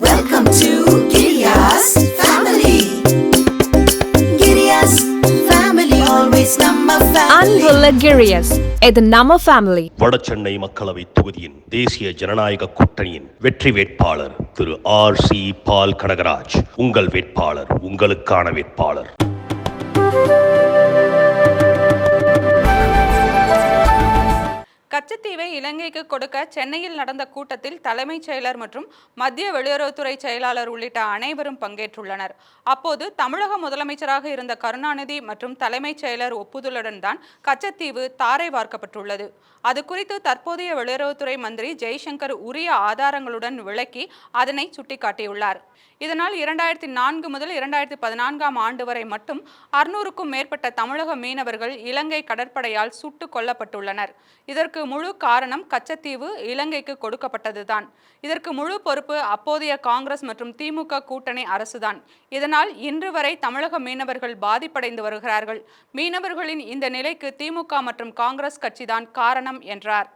Welcome to Giriya's family. Giriya's family, always number family. அன்புள்ள கிரியஸ் இது நம்ம ஃபேமிலி வடசென்னை மக்களவை தொகுதியின் தேசிய ஜனநாயக கூட்டணியின் வெற்றி வேட்பாளர் திரு ஆர் சி பால் கனகராஜ் உங்கள் வேட்பாளர் உங்களுக்கான வேட்பாளர் கச்சத்தீவை இலங்கைக்கு கொடுக்க சென்னையில் நடந்த கூட்டத்தில் தலைமைச் செயலர் மற்றும் மத்திய வெளியுறவுத்துறை செயலாளர் உள்ளிட்ட அனைவரும் பங்கேற்றுள்ளனர். அப்போது தமிழக முதலமைச்சராக இருந்த கருணாநிதி மற்றும் தலைமைச் செயலர் ஒப்புதலுடன் தான் கச்சத்தீவு தாரை வார்க்கப்பட்டுள்ளது. அது குறித்து தற்போதைய வெளியுறவுத்துறை மந்திரி ஜெய்சங்கர் உரிய ஆதாரங்களுடன் விளக்கி அதனை சுட்டிக்காட்டியுள்ளார். இதனால் இரண்டாயிரத்தி நான்கு முதல் இரண்டாயிரத்தி பதினான்காம் ஆண்டு வரை மட்டும் அறுநூறுக்கும் மேற்பட்ட தமிழக மீனவர்கள் இலங்கை கடற்படையால் சுட்டுக் கொல்லப்பட்டுள்ளனர். இதற்கு முழு முழு காரணம் கச்சத்தீவு இலங்கைக்கு கொடுக்கப்பட்டதுதான். இதற்கு முழு பொறுப்பு அப்போதைய காங்கிரஸ் மற்றும் திமுக கூட்டணி அரசுதான். இதனால் இன்று வரை தமிழக மீனவர்கள் பாதிப்படைந்து வருகிறார்கள். மீனவர்களின் இந்த நிலைக்கு திமுக மற்றும் காங்கிரஸ் கட்சிதான் காரணம் என்றார்.